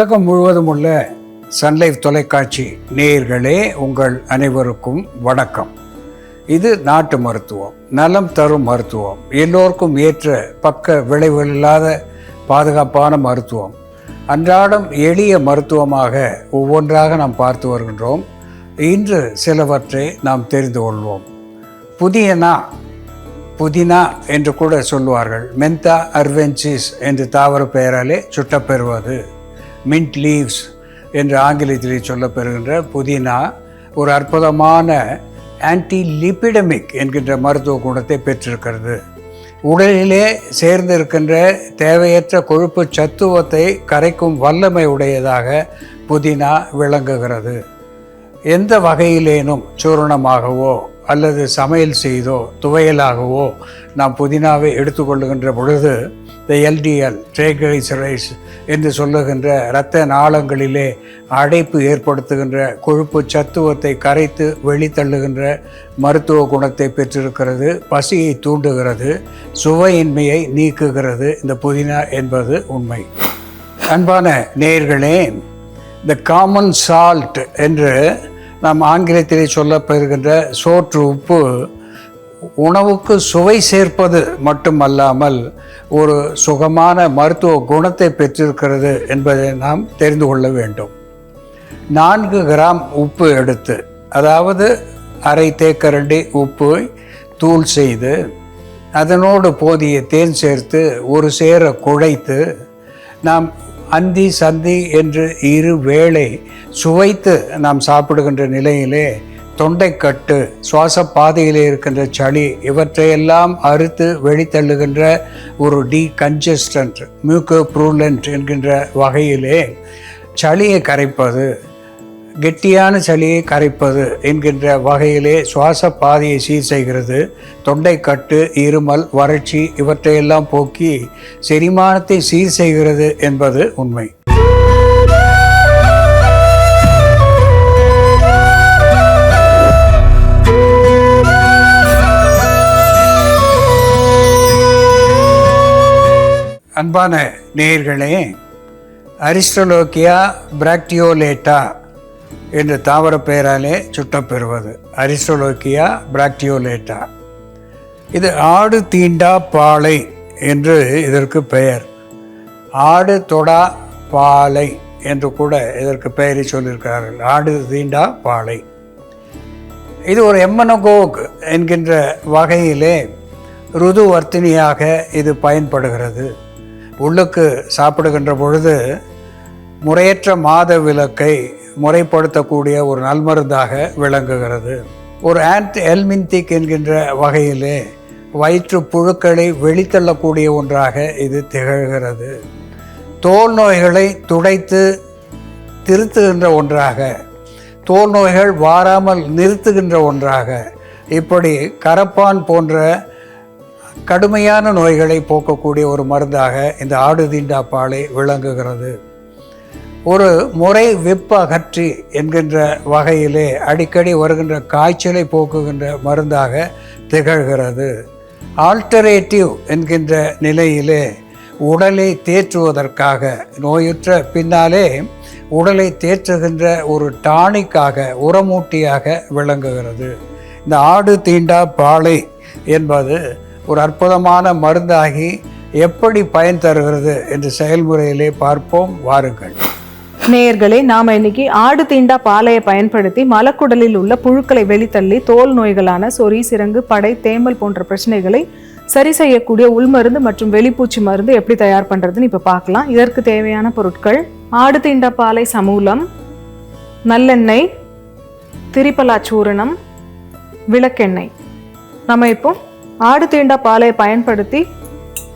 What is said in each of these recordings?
உலகம் முழுவதும் உள்ள சன்லைஃப் தொலைக்காட்சி நேயர்களே உங்கள் அனைவருக்கும் வணக்கம். இது நாட்டு மருத்துவம் நலம் தரும் மருத்துவம் எல்லோருக்கும் ஏற்ற பக்க விளைவுகள் இல்லாத பாதுகாப்பான மருத்துவம். அன்றாடம் எளிய மருத்துவமாக ஒவ்வொன்றாக நாம் பார்த்து வருகின்றோம். இன்று சிலவற்றை நாம் தெரிந்து கொள்வோம். புதியனா புதினா என்று கூட சொல்லுவார்கள். மென்தா அர்வென்சிஸ் என்று தாவர பெயராலே சுட்டப்பெறுவது. மின்ட் லீவ்ஸ் என்று ஆங்கிலத்திலே சொல்லப்பெறுகின்ற புதினா ஒரு அற்புதமான ஆன்டி லிபிடமிக் என்கின்ற மருத்துவ குணத்தை பெற்றிருக்கிறது. உடலிலே சேர்ந்து இருக்கின்ற தேவையற்ற கொழுப்பு சத்துவத்தை கரைக்கும் வல்லமை உடையதாக புதினா விளங்குகிறது. எந்த வகையிலேனும் சூரணமாகவோ அல்லது சமையல் செய்தோ துவையலாகவோ நாம் புதினாவை எடுத்துக்கொள்ளுகின்ற பொழுது இந்த எல்டிஎல் ட்ரேகிளைசரைஸ் என்று சொல்லுகின்ற இரத்த நாளங்களிலே அடைப்பு ஏற்படுத்துகின்ற கொழுப்பு சத்துவத்தை கரைத்து வெளித்தள்ளுகின்ற மருத்துவ குணத்தை பெற்றிருக்கிறது பசியை தூண்டுகிறது சுவையின்மையை நீக்குகிறது இந்த புதினா என்பது உண்மை. அன்பான நேர்களே இந்த காமன் சால்ட் என்று நாம் ஆங்கிலத்திலே சொல்லப்பெறுகின்ற சோற்று உப்பு உணவுக்கு சுவை சேர்ப்பது மட்டுமல்லாமல் ஒரு சுகமான மருத்துவ குணத்தை பெற்றிருக்கிறது என்பதை நாம் தெரிந்து கொள்ள வேண்டும். நான்கு கிராம் உப்பு எடுத்து அதாவது அரை தேக்கரண்டி உப்பு தூள் செய்து அதனோடு போதிய தேன் சேர்த்து ஒரு சேர குழைத்து நாம் அந்தி சந்தி என்று இரு வேளை சுவைத்து நாம் சாப்பிடுகின்ற நிலையிலே தொண்டைக்கட்டு சுவாச பாதையிலே இருக்கின்ற சளி இவற்றையெல்லாம் அறுத்து வெளித்தள்ளுகின்ற ஒரு டி கன்ஜஸ்டன்ட் மியூக்கோ ப்ரூலண்ட் என்கின்ற வகையிலே சளியை கரைப்பது கெட்டியான சளியை கரைப்பது என்கின்ற வகையிலே சுவாச பாதையை சீர் செய்கிறது. தொண்டைக்கட்டு இருமல் வறட்சி இவற்றையெல்லாம் போக்கி செரிமானத்தை சீர் செய்கிறது என்பது உண்மை. அன்பான நேயர்களே அரிஸ்டலோக்கியா பிராக்டியோலேட்டா என்ற தாவர பெயராலே சுட்டப்பெறுவது. அரிசோலோக்கியா பிராக்டியோலேட்டா. இது ஆடு தீண்டா பாலை என்று இதற்கு பெயர். ஆடு தொடா பாலை என்று கூட இதற்கு பெயரை சொல்லியிருக்கிறார்கள். ஆடு தீண்டா பாலை. இது ஒரு எம்மனகோக் என்கின்ற வகையிலே ருதுவர்த்தினியாக இது பயன்படுகிறது. உள்ளுக்கு சாப்பிடுகின்ற பொழுது முறையற்ற மாத விளக்கை முறைப்படுத்தக்கூடிய ஒரு நல்மருந்தாக விளங்குகிறது. ஒரு ஆன்ட் எல்மின்திக் என்கின்ற வகையிலே வயிற்று புழுக்களை வெளித்தள்ளக்கூடிய ஒன்றாக இது திகழ்கிறது. தோல் நோய்களை துடைத்து திருத்துகின்ற ஒன்றாக தோல் நோய்கள் வாராமல் நிறுத்துகின்ற ஒன்றாக இப்படி கரப்பான் போன்ற கடுமையான நோய்களை போக்கக்கூடிய ஒரு மருந்தாக இந்த ஆடு தீண்டா பாலை விளங்குகிறது. ஒரு முறை வெப்ப அகற்றி என்கின்ற வகையிலே அடிக்கடி வருகின்ற காய்ச்சலை போக்குகின்ற மருந்தாக திகழ்கிறது. ஆல்டரேட்டிவ் என்கின்ற நிலையிலே உடலை தேற்றுவதற்காக நோயுற்ற பின்னாலே உடலை தேற்றுகின்ற ஒரு டானிக்காக உரமூட்டியாக விளங்குகிறது. இந்த ஆடு தீண்டா பாலை என்பது ஒரு அற்புதமான மருந்தாகி எப்படி பயன் தருகிறது என்று செயல்முறையிலே பார்ப்போம் வாருங்கள். நேயர்களே நாம் இன்னைக்கு ஆடு தீண்டா பாலையை பயன்படுத்தி மலக்குடலில் உள்ள புழுக்களை வெளித்தள்ளி தோல் நோய்களான சொறி சிறங்கு படை தேமல் போன்ற பிரச்சனைகளை சரி செய்யக்கூடிய உள்மருந்து மற்றும் வெளிப்பூச்சி மருந்து எப்படி தயார் பண்ணுறதுன்னு இப்போ பார்க்கலாம். இதற்கு தேவையான பொருட்கள் ஆடு தீண்டா பாலை சமூலம் நல்லெண்ணெய் திரிபலா சூரணம் விளக்கெண்ணெய். நம்ம இப்போ ஆடு தீண்டா பாலை பயன்படுத்தி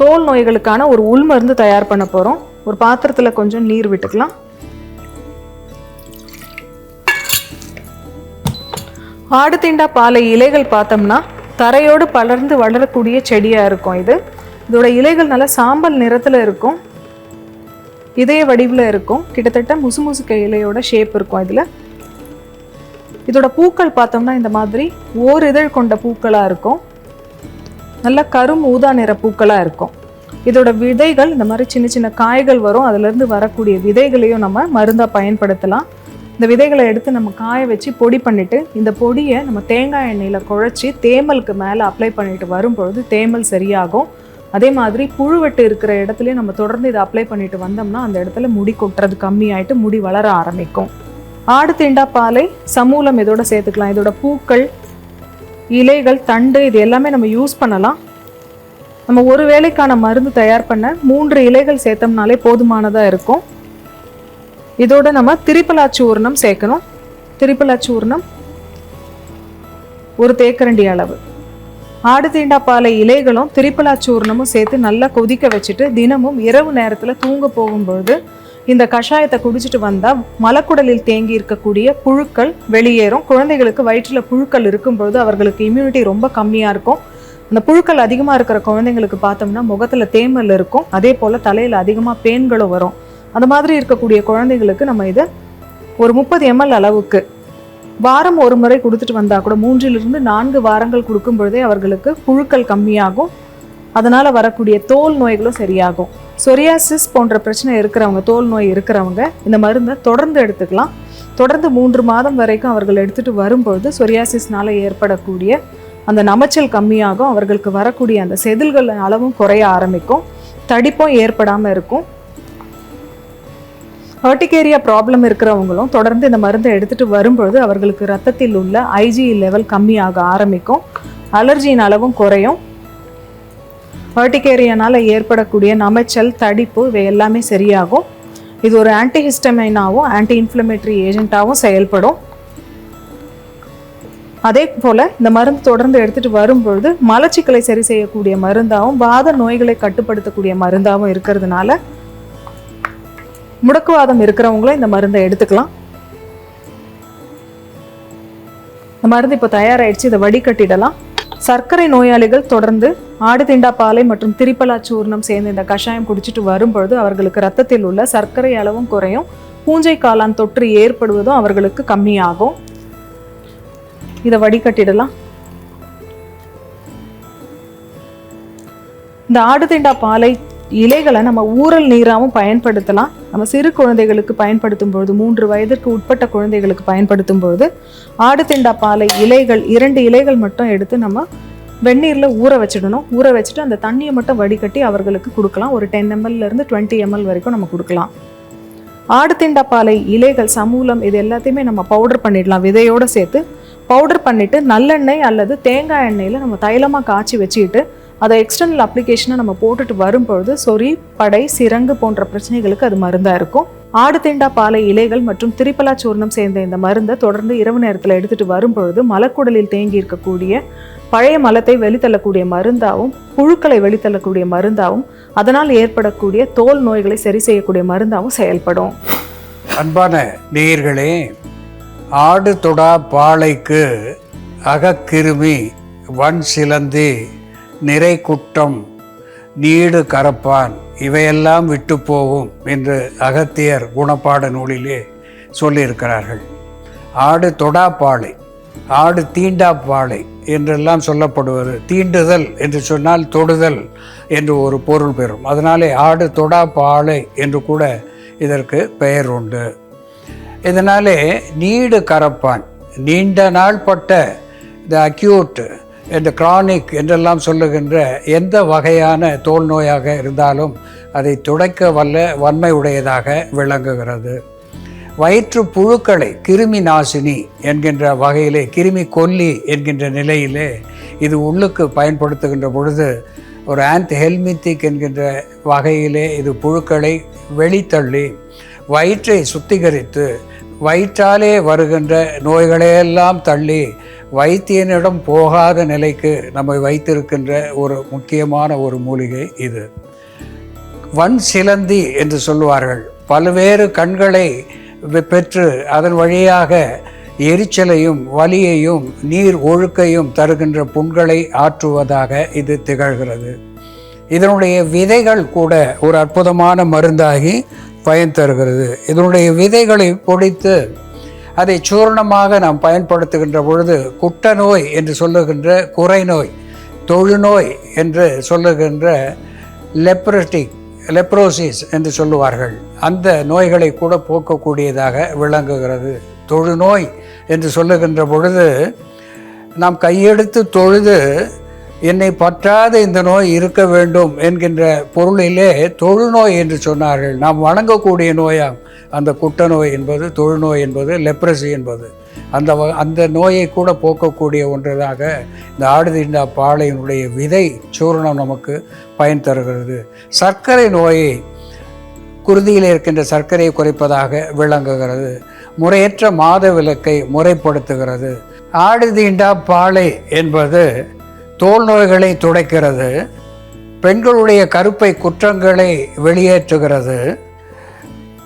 தோல் நோய்களுக்கான ஒரு உள்மருந்து தயார் பண்ண போகிறோம் ஒரு பாத்திரத்தில் கொஞ்சம் நீர் விட்டுக்கலாம். ஆடு தீண்டா பாலை இலைகள் பார்த்தோம்னா தரையோடு படர்ந்து வளரக்கூடிய செடியா இருக்கும் இது. இதோட இலைகள் நல்லா சாம்பல் நிறத்துல இருக்கும். இதய வடிவில் இருக்கும். கிட்டத்தட்ட முசுமுசுக்க இலையோட ஷேப் இருக்கும் இதுல. இதோட பூக்கள் பார்த்தோம்னா இந்த மாதிரி ஓர் இதழ் கொண்ட பூக்களா இருக்கும். நல்ல கரும் ஊதா நிற பூக்களா இருக்கும். இதோட விதைகள் இந்த மாதிரி சின்ன சின்ன காய்கள் வரும். அதுலேருந்து வரக்கூடிய விதைகளையும் நம்ம மருந்தாக பயன்படுத்தலாம். இந்த விதைகளை எடுத்து நம்ம காய வச்சு பொடி பண்ணிவிட்டு இந்த பொடியை நம்ம தேங்காய் எண்ணெயில் குழச்சி தேமலுக்கு மேலே அப்ளை பண்ணிட்டு வரும்பொழுது தேமல் சரியாகும். அதே மாதிரி புழுவெட்டு இருக்கிற இடத்துலையே நம்ம தொடர்ந்து இதை அப்ளை பண்ணிட்டு வந்தோம்னா அந்த இடத்துல முடி கொட்டுறது கம்மியாயிட்டு முடி வளர ஆரம்பிக்கும். ஆடு திண்டா பாலை சமூலம் இதோட சேர்த்துக்கலாம். இதோட பூக்கள் இலைகள் தண்டு இது எல்லாமே நம்ம யூஸ் பண்ணலாம். நம்ம ஒரு வேளைக்கான மருந்து தயார் பண்ண மூன்று இலைகள் சேர்த்தோம்னாலே போதுமானதாக இருக்கும். இதோட நம்ம திரிப்பலாச்சி ஊர்ணம் சேர்க்கணும். திரிப்பலாச்சி ஊர்ணம் ஒரு தேக்கரண்டி அளவு. ஆடு தீண்டா பாலை இலைகளும் திரிப்பலாச்சி ஊர்ணமும் சேர்த்து நல்லா கொதிக்க வச்சுட்டு தினமும் இரவு நேரத்தில் தூங்க போகும்போது இந்த கஷாயத்தை குடிச்சிட்டு வந்தால் மலக்குடலில் தேங்கி இருக்கக்கூடிய புழுக்கள் வெளியேறும். குழந்தைகளுக்கு வயிற்றில் புழுக்கள் இருக்கும்பொழுது அவர்களுக்கு இம்யூனிட்டி ரொம்ப கம்மியாக இருக்கும். அந்த புழுக்கள் அதிகமாக இருக்கிற குழந்தைங்களுக்கு பார்த்தோம்னா முகத்தில் தேமல் இருக்கும். அதே போல் தலையில் அதிகமாக பேன்களும் வரும். அந்த மாதிரி இருக்கக்கூடிய குழந்தைகளுக்கு நம்ம இதை ஒரு முப்பது எம்எல் அளவுக்கு வாரம் ஒரு முறை கொடுத்துட்டு வந்தால் கூட மூன்றிலிருந்து நான்கு வாரங்கள் கொடுக்கும் பொழுதே அவர்களுக்கு புழுக்கள் கம்மியாகும். அதனால் வரக்கூடிய தோல் நோய்களும் சரியாகும். சொரியாசிஸ் போன்ற பிரச்சனை இருக்கிறவங்க தோல் நோய் இருக்கிறவங்க இந்த மருந்தை தொடர்ந்து எடுத்துக்கலாம். தொடர்ந்து மூன்று மாதம் வரைக்கும் அவர்கள் எடுத்துகிட்டு வரும்பொழுது சொரியாசிஸ்னால் ஏற்படக்கூடிய அந்த நமைச்சல் கம்மியாகும். அவர்களுக்கு வரக்கூடிய அந்த செதில்கள் அளவும் குறைய ஆரம்பிக்கும். தடிப்பும் ஏற்படாமல் இருக்கும். ஹர்டிகேரியா ப்ராப்ளம் இருக்கிறவங்களும் தொடர்ந்து இந்த மருந்தை எடுத்துட்டு வரும்பொழுது அவர்களுக்கு ரத்தத்தில் உள்ள ஐஜி லெவல் கம்மியாக ஆரம்பிக்கும். அலர்ஜியின் அளவும் குறையும். ஹர்டிகேரியானால் ஏற்படக்கூடிய நமைச்சல் தடிப்பு இவை எல்லாமே சரியாகும். இது ஒரு ஆன்டிஹிஸ்டமைனாகவும் ஆன்டி இன்ஃப்ளமேட்டரி ஏஜென்ட்டாகவும் செயல்படும். அதே போல் இந்த மருந்து தொடர்ந்து எடுத்துகிட்டு வரும்பொழுது மலச்சிக்கலை சரி செய்யக்கூடிய மருந்தாகவும் வாத நோய்களை கட்டுப்படுத்தக்கூடிய மருந்தாகவும் இருக்கிறதுனால முடக்குவாதம் இருக்கிறவங்களும் இந்த மருந்தை எடுத்துக்கலாம். இந்த மருந்து இப்போ தயாராகிடுச்சு இதை வடிகட்டிடலாம். சர்க்கரை நோயாளிகள் தொடர்ந்து ஆடு திண்டா பாலை மற்றும் திரிப்பலா சூர்ணம் சேர்ந்து இந்த கஷாயம் குடிச்சிட்டு வரும்பொழுது அவர்களுக்கு ரத்தத்தில் உள்ள சர்க்கரை அளவும் குறையும். பூஞ்சை காளான் தொற்று ஏற்படுவதும் அவர்களுக்கு கம்மியாகும். இதை வடிகட்டிடலாம். இந்த ஆடு திண்டா பாலை இலைகளை நம்ம ஊறல் நீராகவும் பயன்படுத்தலாம். நம்ம சிறு குழந்தைகளுக்கு பயன்படுத்தும் பொழுது மூன்று வயதிற்கு உட்பட்ட குழந்தைகளுக்கு பயன்படுத்தும் பொழுது ஆடு திண்டா பாலை இலைகள் இரண்டு இலைகள் மட்டும் எடுத்து நம்ம வெந்நீரில் ஊற வச்சிடணும். ஊற வச்சுட்டு அந்த தண்ணியை மட்டும் வடிகட்டி அவர்களுக்கு கொடுக்கலாம். ஒரு டென் எம்எல்லேருந்து டுவெண்ட்டி எம்எல் வரைக்கும் நம்ம கொடுக்கலாம். ஆடு திண்டா பாலை இலைகள் சமூலம் இது எல்லாத்தையுமே நம்ம பவுடர் பண்ணிடலாம். விதையோடு சேர்த்து பவுடர் பண்ணிவிட்டு நல்லெண்ணெய் அல்லது தேங்காய் எண்ணெயில் நம்ம தைலமாக காய்ச்சி வச்சுக்கிட்டு அதை எக்ஸ்டர்னல் அப்ளிகேஷனை நம்ம போட்டுட்டு வரும்பொழுது சொறி படை சிரங்கு போன்ற பிரச்சனைகளுக்கு அது மருந்தாக இருக்கும். ஆடு தேண்டா பாலை இலைகள் மற்றும் திரிப்பலா சூர்ணம் சேர்ந்த இந்த மருந்தை தொடர்ந்து இரவு நேரத்தில் எடுத்துட்டு வரும்பொழுது மலக்குடலில் தேங்கி இருக்கக்கூடிய பழைய மலத்தை வெளித்தள்ளக்கூடிய மருந்தாகவும் புழுக்களை வெளித்தள்ளக்கூடிய மருந்தாகவும் அதனால் ஏற்படக்கூடிய தோல் நோய்களை சரி செய்யக்கூடிய மருந்தாகவும் செயல்படும். அன்பான நேயர்களே ஆடு தொடா பாலைக்கு அகக்கிருமி வன் சிலந்தி நிறை குற்றம் நீடு கரப்பான் இவையெல்லாம் விட்டு போகும் என்று அகத்தியர் குணப்பாட நூலிலே சொல்லியிருக்கிறார்கள். ஆடு தொடாப்பாளை ஆடு தீண்டாப்பாளை என்றெல்லாம் சொல்லப்படுவது தீண்டுதல் என்று சொன்னால் தொடுதல் என்று ஒரு பொருள் பெறும். அதனாலே ஆடு தொடாப்பாளை என்று கூட இதற்கு பெயர் உண்டு. இதனாலே நீடு கரப்பான் நீண்ட நாள் பட்ட இந்த அக்யூட் இந்த கிரானிக் என்றெல்லாம் சொல்லுகின்ற எந்த வகையான தோல் நோயாக இருந்தாலும் அதை துடைக்க வல்ல வன்மை உடையதாக விளங்குகிறது. வயிற்று புழுக்களை கிருமி நாசினி என்கின்ற வகையிலே கிருமி கொல்லி என்கின்ற நிலையிலே இது உள்ளுக்கு பயன்படுத்துகின்ற பொழுது ஒரு ஆன்ட் ஹெல்மித்திக் என்கின்ற வகையிலே இது புழுக்களை வெளித்தள்ளி வயிற்றை சுத்திகரித்து வயிற்றாலே வருகின்ற நோய்களையெல்லாம் தள்ளி வைத்தியனிடம் போகாத நிலைக்கு நம்மை வைத்திருக்கின்ற ஒரு முக்கியமான ஒரு மூலிகை இது. வன் சிலந்தி என்று சொல்லுவார்கள். பல்வேறு கண்களை பெற்று அதன் வழியாக எரிச்சலையும் வலியையும் நீர் ஒழுக்கையும் தருகின்ற புண்களை ஆற்றுவதாக இது திகழ்கிறது. இதனுடைய விதைகள் கூட ஒரு அற்புதமான மருந்தாகி பயன் தருகிறது. இதனுடைய விதைகளை பொடித்து அதை சூர்ணமாக நாம் பயன்படுத்துகின்ற பொழுது குட்ட நோய் என்று சொல்லுகின்ற குறை நோய் தொழுநோய் என்று சொல்லுகின்ற லெப்ரட்டிக் லெப்ரோசிஸ் என்று சொல்லுவார்கள். அந்த நோய்களை கூட போக்கக்கூடியதாக விளங்குகிறது. தொழுநோய் என்று சொல்லுகின்ற பொழுது நாம் கையெடுத்து தொழுது என்னை பற்றாத இந்த நோய் இருக்க வேண்டும் என்கின்ற பொருளிலே தொழுநோய் என்று சொன்னார்கள். நாம் வணங்கக்கூடிய நோயாம். அந்த குட்டநோய் என்பது தொழுநோய் என்பது லெப்ரசி என்பது. அந்த வ- அந்த நோயை கூட போக்கக்கூடிய ஒன்றதாக இந்த ஆடுதிண்டா பாளையினுடைய விதை சூரணம் நமக்கு பயன் தருகிறது. சர்க்கரை நோயை குருதியில் இருக்கின்ற சர்க்கரையை குறைப்பதாக விளங்குகிறது. முறையற்ற மாத விளக்கை முறைப்படுத்துகிறது. ஆடுதீண்டா பாலை என்பது தோல் நோய்களை துடைக்கிறது பெண்களுடைய கருப்பை குற்றங்களை வெளியேற்றுகிறது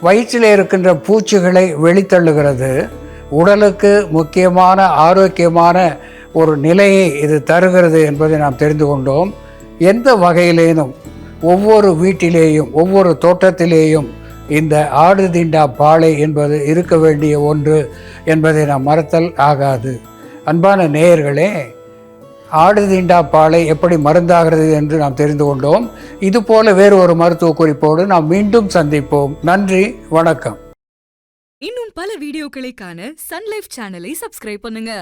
வயிற்றில் இருக்கின்ற பூச்சிகளை வெளித்தள்ளுகிறது. உடலுக்கு முக்கியமான ஆரோக்கியமான ஒரு நிலையை இது தருகிறது என்பதை நாம் தெரிந்து கொண்டோம். எந்த வகையிலேனும் ஒவ்வொரு வீட்டிலேயும் ஒவ்வொரு தோட்டத்திலேயும் இந்த ஆடு தீண்டா பாலை என்பது இருக்க வேண்டிய ஒன்று என்பதை நாம் மறத்தல் ஆகாது. அன்பான நேயர்களே ஆடு தீண்டா பாலை எப்படி மருந்தாகிறது என்று நாம் தெரிந்து கொண்டோம். இதுபோல வேறு ஒரு மருத்துவ குறிப்போடு நாம் மீண்டும் சந்திப்போம். நன்றி வணக்கம். இன்னும் பல வீடியோக்களை காண சன்லைஃப் சேனலை சப்ஸ்கிரைப் பண்ணுங்க.